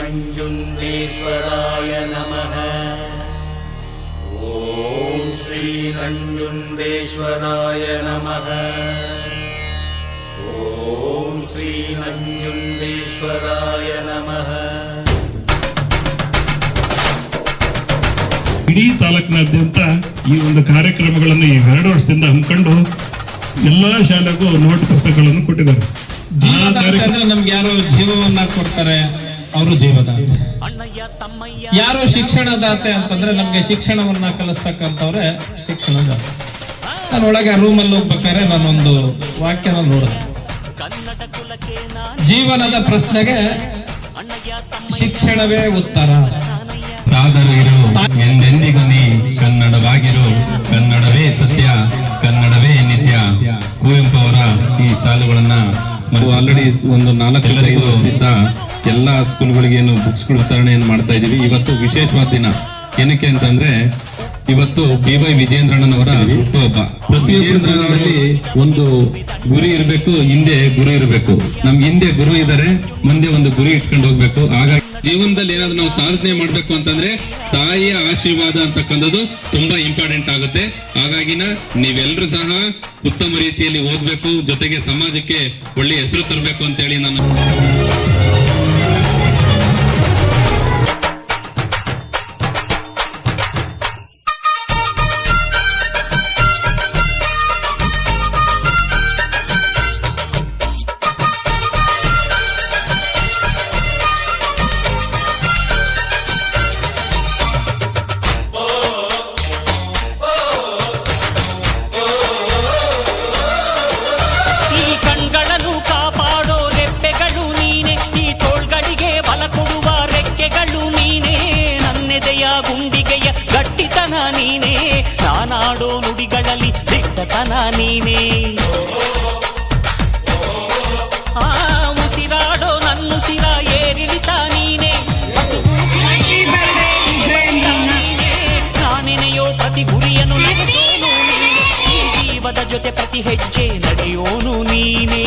श्रीनञ्जुण्डेश्वराय नमः ॐ श्रीनञ्जुण्डेश्वराय नमः ॐ श्रीनञ्जुण्डेश्वराय नमः ಇಡೀ ತಾಲೂಕಿನಾದ್ಯಂತ ಈ ಒಂದು ಕಾರ್ಯಕ್ರಮಗಳನ್ನು ಈ ಎರಡು ವರ್ಷದಿಂದ ಹಮ್ಮಿಕೊಂಡು ಎಲ್ಲಾ ಶಾಲೆಗೂ ನೋಟ್ ಪುಸ್ತಕಗಳನ್ನು ಕೊಟ್ಟಿದ್ದಾರೆ ಆ ಜೀವದಾತ ಕಾರ್ಯಕ್ರಮ- ಅಂದ್ರೆ ನಮ್ಗೆ ಯಾರು ಜೀವವನ್ನ ಕೊಡ್ತಾರೆ ಅವರು ಜೀವದಾತೆ. ಯಾರು ಶಿಕ್ಷಣದಾತೆ ಅಂತಂದ್ರೆ ನಮ್ಗೆ ಶಿಕ್ಷಣವನ್ನ ಕಲಿಸ್ತಕ್ಕಂಥವ್ರೆ ಶಿಕ್ಷಣದಾತೆ ನಾನು ಒಳಗೆ ರೂಮಲ್ಲಿ ಹೋಗ್ಬೇಕಾದ್ರೆ ನಾನೊಂದು ವಾಕ್ಯನ ನೋಡಿದೆ. ಜೀವನದ ಪ್ರಶ್ನೆಗೆ ಶಿಕ್ಷಣವೇ ಉತ್ತರ. ಇರು ಎಂದೆಂದಿಗೂ ನೀ ಕನ್ನಡವಾಗಿರು. ಕನ್ನಡವೇ ಸತ್ಯ ಕನ್ನಡವೇ ನಿತ್ಯ. ಕುವೆಂಪು ಅವರ ಈ ಸಾಲುಗಳನ್ನ ಆಲ್ರೆಡಿ ಒಂದು ನಾಲ್ಕು ಎಲ್ಲರಿಗೂ ಇದ್ದ ಎಲ್ಲಾ ಸ್ಕೂಲ್ಗಳಿಗೆ ಏನು ಬುಕ್ಸ್ಗಳು ವಿತರಣೆಯನ್ನು ಮಾಡ್ತಾ ಇದೀವಿ ಇವತ್ತು ವಿಶೇಷವಾದ ದಿನ. ಏನಕ್ಕೆ ಅಂತಂದ್ರೆ, ಇವತ್ತು ಬಿ ವೈ ವಿಜೇಂದ್ರಣ್ಣನವರ ಹುಟ್ಟುಹಬ್ಬ. ಪ್ರತಿಯೊಬ್ಬರಲ್ಲಿ ಒಂದು ಗುರಿ ಇರಬೇಕು, ಹಿಂದೆ ಗುರು ಇರಬೇಕು. ನಮ್ ಹಿಂದೆ ಗುರು ಇದ್ದಾರೆ, ಮುಂದೆ ಒಂದು ಗುರಿ ಇಟ್ಕೊಂಡು ಹೋಗ್ಬೇಕು. ಹಾಗಾಗಿ ಜೀವನದಲ್ಲಿ ಏನಾದ್ರು ನಾವು ಸಾಧನೆ ಮಾಡ್ಬೇಕು ಅಂತಂದ್ರೆ ತಾಯಿಯ ಆಶೀರ್ವಾದ ಅಂತಕ್ಕಂಥದ್ದು ತುಂಬಾ ಇಂಪಾರ್ಟೆಂಟ್ ಆಗುತ್ತೆ. ಹಾಗಾಗಿನ ನೀವೆಲ್ಲರೂ ಸಹ ಉತ್ತಮ ರೀತಿಯಲ್ಲಿ ಓದ್ಬೇಕು, ಜೊತೆಗೆ ಸಮಾಜಕ್ಕೆ ಒಳ್ಳೆ ಹೆಸರು ತರಬೇಕು ಅಂತ ಹೇಳಿ ನಾನು ಗಟ್ಟಿತನ ನೀನೆ ನಾನಾಡೋ ನುಡಿಗಳಲ್ಲಿ ದಿಟ್ಟತನ ನೀನೆ ಆ ಉಸಿರಾಡೋ ನನ್ನುಸಿರ ಏರಿಳಿತ ನೀನೆ ಹಸುಗೂಸಿನ ನೀನೆ ನಾನೆನೆಯೋ ಪ್ರತಿ ಗುರಿಯನ್ನು ನಡೆಸೋನು ನೀನೆ ಈ ಜೀವದ ಜೊತೆ ಪ್ರತಿ ಹೆಜ್ಜೆ ನಡೆಯೋನು ನೀನೇ